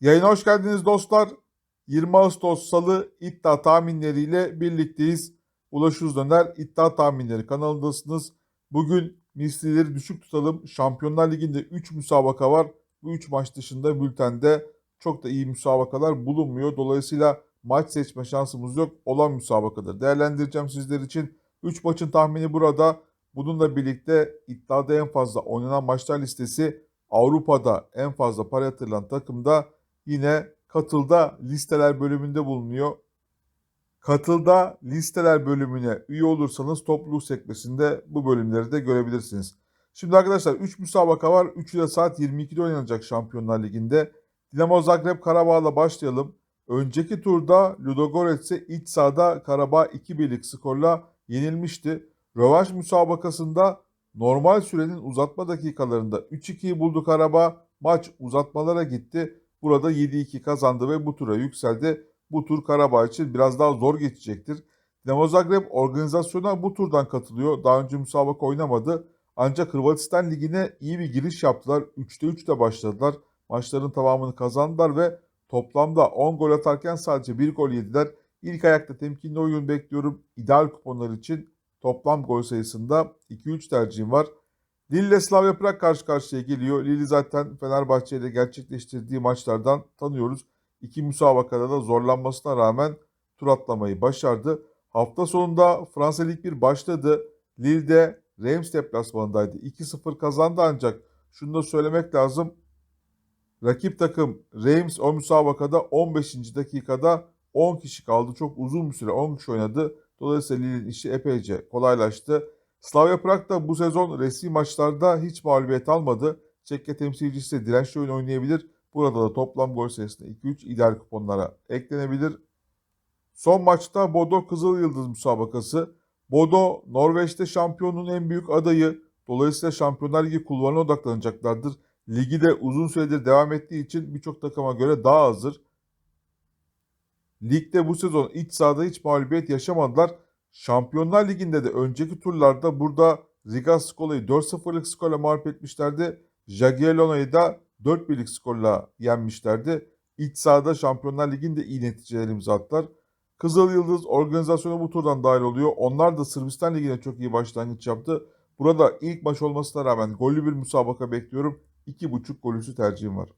Yayına hoş geldiniz dostlar. 20 Ağustos Salı iddia tahminleriyle birlikteyiz. Ulaş Uzdöner iddia tahminleri kanalındasınız. Bugün mislileri düşük tutalım. Şampiyonlar Ligi'nde 3 müsabaka var. Bu 3 maç dışında bültende çok da iyi müsabakalar bulunmuyor. Dolayısıyla maç seçme şansımız yok. Olan müsabakadır. Değerlendireceğim sizler için. 3 maçın tahmini burada. Bununla birlikte iddiada en fazla oynanan maçlar listesi Avrupa'da en fazla para yatırılan takımda yine katılda listeler bölümünde bulunuyor. Katılda listeler bölümüne üye olursanız topluluk sekmesinde bu bölümleri de görebilirsiniz. Şimdi arkadaşlar 3 müsabaka var. 3'ü de saat 22'de oynanacak Şampiyonlar Ligi'nde. Dinamo Zagreb Karabağ'la başlayalım. Önceki turda Ludogorets'e iç sahada Karabağ 2-1'lik skorla yenilmişti. Rövanş müsabakasında normal sürenin uzatma dakikalarında 3-2'yi buldu Karabağ. Maç uzatmalara gitti. Burada 7-2 kazandı ve bu tura yükseldi. Bu tur Karabağ için biraz daha zor geçecektir. Dinamo Zagreb organizasyona bu turdan katılıyor. Daha önce müsabaka oynamadı. Ancak Hırvatistan Ligi'ne iyi bir giriş yaptılar. 3'te 3 de başladılar. Maçların tamamını kazandılar ve toplamda 10 gol atarken sadece 1 gol yediler. İlk ayakta temkinli oyun bekliyorum. İdeal kuponlar için toplam gol sayısında 2-3 tercihim var. Lille Slavia Prag karşı karşıya geliyor. Lille zaten Fenerbahçe ile gerçekleştirdiği maçlardan tanıyoruz. İki müsabakada da zorlanmasına rağmen tur atlamayı başardı. Hafta sonunda Fransa Lig 1 başladı. Lille'de Reims deplasmanındaydı. 2-0 kazandı ancak şunu da söylemek lazım. Rakip takım Reims o müsabakada 15. dakikada 10 kişi kaldı. Çok uzun bir süre 10 kişi oynadı. Dolayısıyla Lille'in işi epeyce kolaylaştı. Slavia Prag da bu sezon resmi maçlarda hiç mağlubiyet almadı. Çekya temsilcisi de dirençli oyun oynayabilir. Burada da toplam gol sayısında 2-3 ideal kuponlara eklenebilir. Son maçta Bodo Kızıl Yıldız müsabakası. Bodo Norveç'te şampiyonun en büyük adayı. Dolayısıyla Şampiyonlar Ligi kulvarına odaklanacaklardır. Ligi de uzun süredir devam ettiği için birçok takıma göre daha hazır. Ligde bu sezon iç sahada hiç mağlubiyet yaşamadılar. Şampiyonlar Ligi'nde de önceki turlarda burada Riga Skola'yı 4-0'lık skorla mağlup etmişlerdi. Jagiellonia'yı da 4-1'lik skorla yenmişlerdi. İç sahada Şampiyonlar Ligi'nde iyi neticeler imza attılar. Kızıl Yıldız organizasyona bu turdan dahil oluyor. Onlar da Sırbistan Ligi'ne çok iyi başlangıç yaptı. Burada ilk maç olmasına rağmen gollü bir müsabaka bekliyorum. 2.5 gol üstü tercihim var.